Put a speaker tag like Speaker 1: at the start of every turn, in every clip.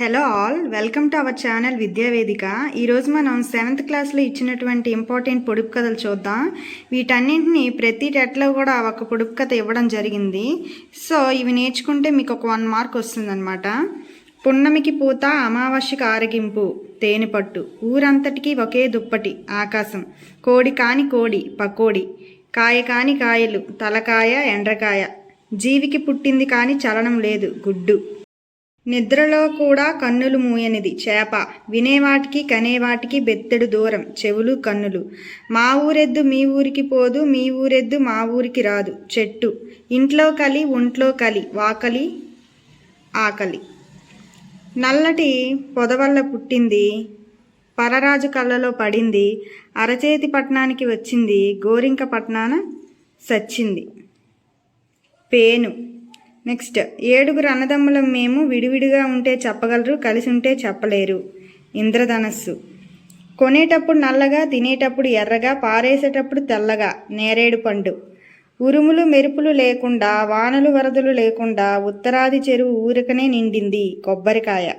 Speaker 1: Hello all welcome to our channel Vidyavedika ఈరోజు మనం seventh క్లాస్లో ఇచ్చినటువంటి ఇంపార్టెంట్ పొడుపు కథలు చూద్దాం. వీటన్నింటినీ ప్రతి టెట్లో కూడా ఒక పొడుపు కథ ఇవ్వడం జరిగింది. సో ఇవి నేర్చుకుంటే మీకు ఒక వన్ మార్క్ వస్తుందన్నమాట. పున్నమికి పూత అమావాస్యకు ఆరగింపు తేనె పట్టు ఊరంతటికి ఒకే దుప్పటి ఆకాశం. కోడి కాని కోడి పకోడి. కాయ కాని కాయలు తలకాయ ఎండ్రకాయ. జీవికి పుట్టింది కానీ చలనం లేదు గుడ్డు. నిద్రలో కూడా కన్నులు మూయనిది చేప. వినేవాటికి కనేవాటికి బెత్తెడు దూరం చెవులు కన్నులు. మా ఊరెద్దు మీ ఊరికి పోదు మీ ఊరెద్దు మా ఊరికి రాదు. చెట్టు. ఇంట్లో కలి ఒంట్లో కలి వాకలి ఆకలి. నల్లటి పొదవల్ల పుట్టింది పరరాజు కళ్ళలో పడింది అరచేతి పట్టణానికి వచ్చింది గోరింక పట్టణాన సచ్చింది. పేను. నెక్స్ట్ ఏడుగురు అన్నదమ్ములం మేము విడివిడిగా ఉంటే చెప్పగలరు కలిసి ఉంటే చెప్పలేరు. ఇంద్రధనస్సు. కొనేటప్పుడు నల్లగా తినేటప్పుడు ఎర్రగా పారేసేటప్పుడు తెల్లగా నేరేడు పండు. ఉరుములు మెరుపులు లేకుండా వానలు వరదలు లేకుండా ఉత్తరాది చెరువు ఊరికనే నిండింది కొబ్బరికాయ.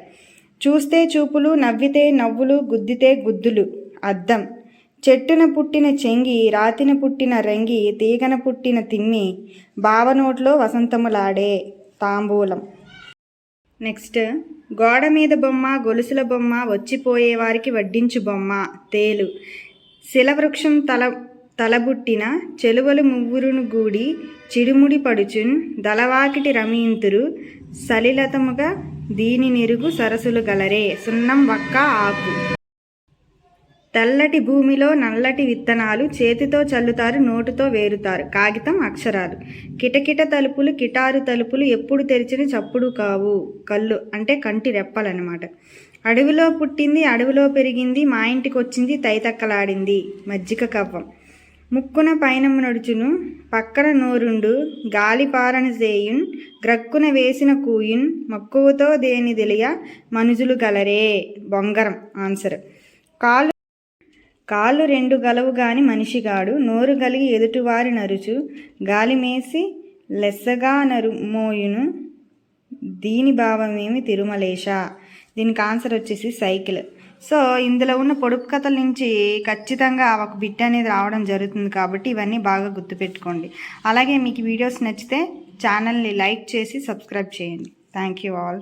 Speaker 1: చూస్తే చూపులు నవ్వితే నవ్వులు గుద్దితే గుద్దులు. అద్దం. చెట్టున పుట్టిన చెంగి రాతిన పుట్టిన రంగి తీగన పుట్టిన తిమ్మి బావనోట్లో వసంతములాడే తాంబూలం. నెక్స్ట్ గోడ మీద బొమ్మ గొలుసుల బొమ్మ వచ్చిపోయే వారికి వడ్డించు బొమ్మ తేలు. శిలవృక్షం తల తలబుట్టిన చెలువలు మువ్వురును గూడి చిడుముడి పడుచున్ దళవాకిటి రమీంతురు సలిలతముగా దీని నిరుగు సరసులు గలరే సున్నం వక్క ఆకు. తెల్లటి భూమిలో నల్లటి విత్తనాలు చేతితో చల్లుతారు నోటుతో వేరుతారు. కాగితం అక్షరాలు. కిటకిట తలుపులు కిటారు తలుపులు ఎప్పుడు తెరిచిన చప్పుడు కావు. కళ్ళు అంటే కంటి రెప్పలన్నమాట. అడవిలో పుట్టింది అడవిలో పెరిగింది మా ఇంటికి వచ్చింది తైతక్కలాడింది. మజ్జిగ కవ్వం. ముక్కున పైన నడుచును పక్కన నోరుండు గాలిపారని చేయున్ గ్రక్కున వేసిన కూయున్ మక్కువతో దేని తెలియ మనుజులు గలరే? బొంగరం ఆన్సర్. కాలు కాళ్ళు రెండు గలవు గాని మనిషిగాడు. నోరు గలిగి ఎదుటివారి నరుచు. గాలిమేసి లెస్సగా నరు మోయును. దీని భావమేమి తిరుమలేశ? దీనికి ఆన్సర్ వచ్చేసి సైకిల్. సో ఇందులో ఉన్న పొడుపు కథల నుంచి ఖచ్చితంగా ఒక బిట్ అనేది రావడం జరుగుతుంది కాబట్టి ఇవన్నీ బాగా గుర్తుపెట్టుకోండి. అలాగే మీకు వీడియోస్ నచ్చితే ఛానల్ని లైక్ చేసి సబ్స్క్రైబ్ చేయండి. Thank you all.